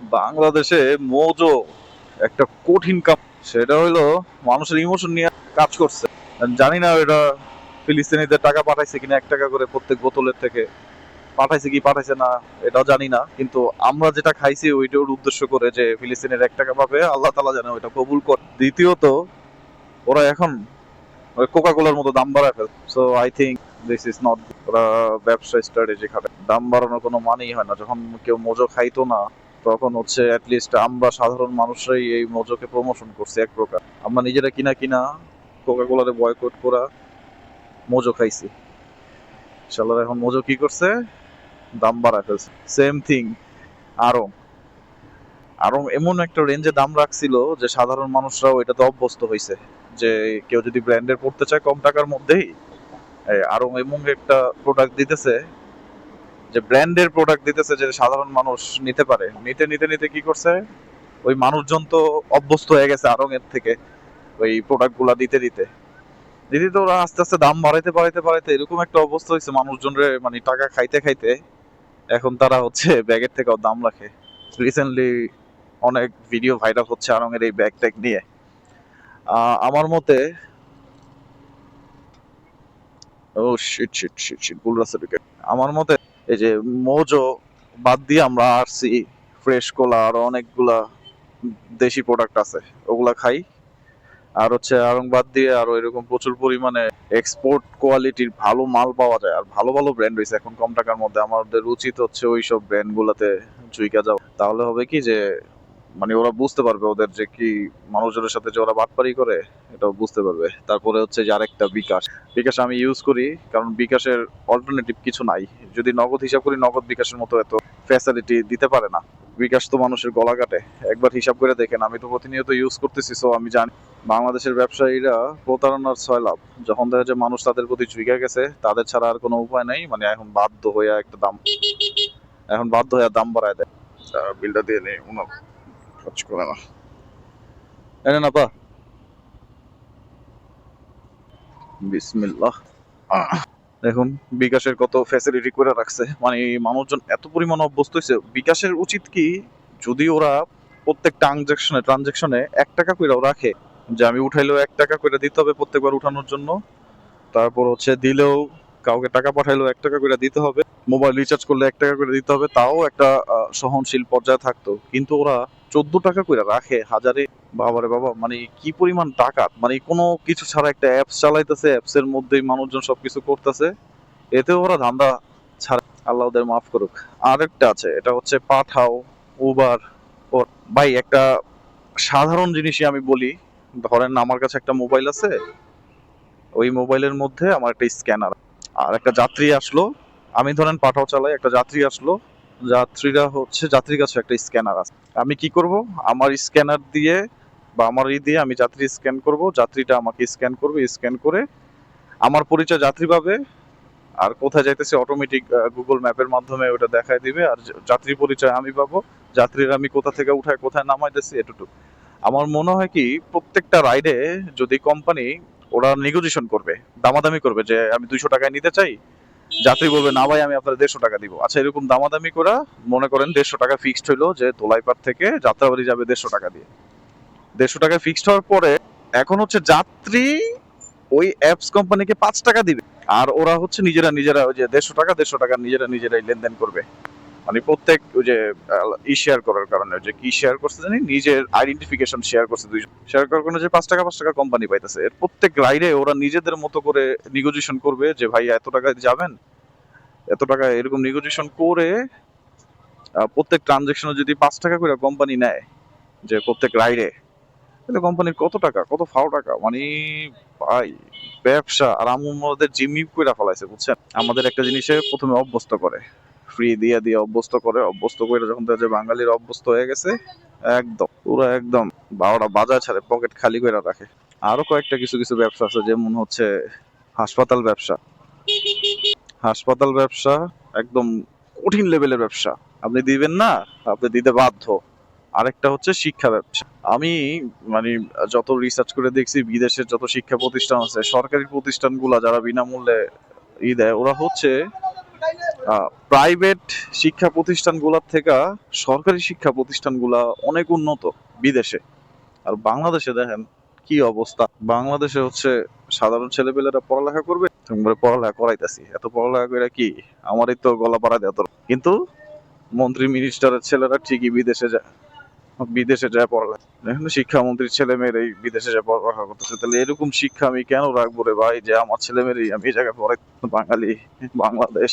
বাংলাদেশে মৌজো একটা কঠিন কাম। সেটা হইল মানুষের ইমোশন নিয়ে কাজ করছে। জানি না এটা ফিলিস্তিনিদের টাকা পাঠাইছে কিনা, এক টাকা করে প্রত্যেক বোতলের থেকে পাঠাইছে কি পাঠাইছে না, এটাও জানি না। কিন্তু আমরা যেটা খাইছি ওইটার উদ্দেশ্য করে যে ফিলিস্তিনের এক টাকা পাবে, আল্লাহ তালা যেন ওইটা কবুল কর। দ্বিতীয়ত, ওরা এখন কোকা কোলার মতো দাম বাড়ায় fail. So I think this is not ওরা ব্যবসা স্ট্র্যাটেজি খাবে দাম বাড়ানোর কোনো মানেই হয় না। যখন কেউ মোজো খাইতো না তখন হচ্ছে অ্যাটলিস্ট আমরা সাধারণ মানুষরাই এই মোজোকে প্রমোশন করছি এক প্রকার। আমরা নিজেরা কিনা কিনা কোকা কোলারে বয়কট করা মোজো খাইছি। শালার এখন মোজো কি করছে? দাম বাড়ায় ফেলছে। সেম থিং আরও আরও এমন একটা রেঞ্জে দাম রাখছিল যে সাধারণ মানুষরাও এটাতে অভ্যস্ত হয়েছে যে কেউ যদি ব্র্যান্ডের পড়তে চায় কম টাকার মধ্যেই, এই আরও এমন একটা প্রোডাক্ট দিতেছে যে ব্র্যান্ডের প্রোডাক্ট দিতেছে যে সাধারণ মানুষ নিতে পারে, নিতে নিতে নিতে কি করছে? ওই মানুষজন তো অভ্যস্ত হয়ে গেছে আরং এর থেকে ওই প্রোডাক্টগুলা দিতে দিতে। দিতে তো ওরা আস্তে আস্তে দাম বাড়াইতে বাড়াইতে বাড়াইতে এরকম একটা অবস্থা হয়েছে মানুষজনের মানে টাকা খাইতে খাইতে এখন তারা হচ্ছে ব্যাগের থেকেও দাম রাখে। রিসেন্টলি অনেক ভিডিও ভাইরাল হচ্ছে আরঙের এই ব্যাগ ট্যাগ নিয়ে। আমার মতে ও শিট শিট শিট শিট ভুল রাস্তা আমার মতে এই যে মোজো বাদ দিয়ে আমরা আরসি ফ্রেশ কোলা আরও অনেকগুলা দেশি প্রোডাক্ট আছে, ওগুলা খাই। আর হচ্ছে আরং বাদ দিয়ে আরও এরকম প্রচুর পরিমাণে এক্সপোর্ট কোয়ালিটির ভালো মাল পাওয়া যায়, আর ভালো ভালো ব্র্যান্ড রয়েছে। এখন কম টাকার মধ্যে আমাদের উচিত হচ্ছে ওই সব ব্র্যান্ড গুলাতে চুইকা যাও তাহলে হবে কি যে মানে ওরা বুঝতে পারবে ওদের যে কি মানুষজনের সাথে যে ওরা বাটপারি করে, এটাও বুঝতে পারবে। তারপরে হচ্ছে যে আরেকটা বিকাশ। বিকাশ আমি ইউজ করি, কারণ বিকাশের অল্টারনেটিভ কিছু নাই। যদি নগদ হিসাব করি, নগদ বিকাশের মতো এত ফ্যাসিলিটি দিতে পারে না। বিকাশ তো মানুষের গলা কাটে। একবার হিসাব করে দেখেন, আমি তো প্রতিনিয়ত ইউজ করতেছি সো আমি জানি। বাংলাদেশের ব্যবসায়ীরা প্রতারণার লাভ যখন দেখা যায় মানুষ তাদের প্রতি চুইকা গেছে, তাদের ছাড়া আর কোনো উপায় নাই মানে এখন বাধ্য হয়ে একটা দাম, এখন বাধ্য হয়ে দাম বাড়ায় দেয়। বিলটা দিয়ে নেই, উনার করে না পা বিসমিল্লাহ আহ, দেখুন বিকাশের কত ফ্যাসিলিটি করে রাখছে। মানে মানুষজন এত পরিমাণ অভ্যস্ত হয়েছে। বিকাশের উচিত কি যদি ওরা প্রত্যেক ট্রানজাকশনে ট্রানজাকশনে এক টাকা কইরাও রাখে যে আমি উঠাইলেও এক টাকা করে দিতে হবে প্রত্যেকবার উঠানোর জন্য তারপর হচ্ছে দিলেও কাউকে টাকা পাঠাইলেও এক টাকা করে দিতে হবে। মোবাইল রিচার্জ করলে এক টাকা করে দিতে হবে, তাও একটা সহনশীল পর্যায়ে থাকতো। কিন্তু ওরা চোদ্দ টাকা করে রাখে, হাজারে, বাবারে বাবা মানে কি পরিমাণ টাকা মানে কোনো কিছু ছাড়া একটা অ্যাপস চালাইতেছে অ্যাপস এর মধ্যেই মানুষজন সবকিছু করতেছে এতে ওরা ধান্দা ছাড়া। আল্লাহ ওদের মাফ করুক। আরেকটা আছে, এটা হচ্ছে পাঠাও, উবার ও ভাই একটা সাধারণ জিনিসই আমি বলি, ধরেন আমার কাছে একটা মোবাইল আছে, ওই মোবাইলের মধ্যে আমার একটা স্ক্যানার আর একটা যাত্রী আসলো আমি ধরেন পাঠাও চালাই, একটা যাত্রী আসলো। যাত্রীরা হচ্ছে, যাত্রীর কাছে একটা স্ক্যানার আছে। আমি কি করব? আমার স্ক্যানার দিয়ে বা আমার ই দিয়ে আমি যাত্রী স্ক্যান করব। যাত্রীটা আমাকে স্ক্যান করবে স্ক্যান করে আমার পরিচয় যাত্রী পাবে। আর কোথায় যাইতেছে অটোমেটিক গুগল ম্যাপের মাধ্যমে ওটা দেখায় দিবে। আর যাত্রী পরিচয় আমি পাবো। যাত্রীরা আমি কোথা থেকে উঠায়, কোথায় নামাইতেছি এটুকু আমার মনে হয় কি, প্রত্যেকটা রাইডে যদি কোম্পানি ওরা নেগোজিয়েশন করবে, দামাদামি করবে যে আমি দুইশো টাকায় নিতে চাই যাত্রী বলবে, না ভাই, আমি আপনার দেড়শো টাকা দিব। আচ্ছা এরকম দামাদামি করা মনে করেন দেড়শো টাকা ফিক্সড হইল যে দোলাইপাড় থেকে যাত্রাবাড়ি যাবে দেড়শো টাকা দিয়ে। দেড়শো টাকা ফিক্সড হওয়ার পরে এখন হচ্ছে যাত্রী ওই অ্যাপস কোম্পানিকে পাঁচ টাকা দিবে। আর ওরা হচ্ছে নিজেরা নিজেরা ওই যে দেড়শো টাকা দেড়শো টাকা নিজেরা নিজেরাই লেনদেন করবে। মানে প্রত্যেক ওই যে ই শেয়ার করার কারণে, যে কি শেয়ার করছে জানি, নিজের আইডেন্টিফিকেশন শেয়ার করছে দুইজন। শেয়ার করার কারণে যে পাঁচ টাকা পাঁচ টাকা কোম্পানি পাইতেছে। এর প্রত্যেক রাইডে ওরা নিজেদের মতো করে নিগোজিয়েশন করবে যে, ভাই, এত টাকা যাবেন? এত টাকা এরকম নিগোজিয়েশন করে প্রত্যেক ট্রানজেকশনে যদি পাঁচ টাকা করে কোম্পানি নেয়, যে প্রত্যেক রাইডে তাহলে কোম্পানির কত টাকা, কত ফাও টাকা? মানে ভাই, ব্যবসা আর আমাদের জিম্মি করে ফেলাইছে, বুঝছেন? আমাদের একটা জিনিসে প্রথমে অভ্যস্ত করে। ফ্রি দিয়ে দিয়ে অভ্যস্ত করে অভ্যস্ত করে যখন দেখা যায় বাঙালির অভ্যস্ত হয়ে গেছে, একদম, পুরো একদম বারোটা বাজার ছাড়ে পকেট খালি করে রাখে। আরও কয়েকটা কিছু কিছু ব্যবসা আছে, যেমন হচ্ছে হাসপাতাল ব্যবসা। হাসপাতাল ব্যবসা একদম কঠিন লেভেলের ব্যবসা। আপনি দিবেন না, আপনি দিতে বাধ্য। আরেকটা হচ্ছে শিক্ষা ব্যবসা। আমি মানে যত রিসার্চ করে দেখছি, বিদেশের যত শিক্ষা প্রতিষ্ঠান আছে, সরকারি প্রতিষ্ঠানগুলো যারা বিনামূল্যে ই দেয়, ওরা হচ্ছে প্রাইভেট শিক্ষা প্রতিষ্ঠানগুলোর থেকে সরকারি শিক্ষা প্রতিষ্ঠানগুলা অনেক উন্নত বিদেশে। আর বাংলাদেশে দেখেন কি অবস্থা। বাংলাদেশে হচ্ছে সাধারণ ছেলেপেলেরা পড়ালেখা করবে পড়ালেখা করাইতেছি। এত পড়ালেখা করে কি? আমারই তো গলা পাড়া দেয় কিন্তু মন্ত্রী মিনিস্টারের ছেলেরা ঠিকই বিদেশে যায় বিদেশে যায় পড়ালেখা। এখন শিক্ষামন্ত্রীর ছেলে মেয়ের এই বিদেশে যায় পড়ালেখা করতেছে। তাহলে এরকম শিক্ষা আমি কেন রাখব রে ভাই? যে আমার ছেলে মেয়েরই আমি এই জায়গায় পড়াই, বাঙালি, বাংলাদেশ।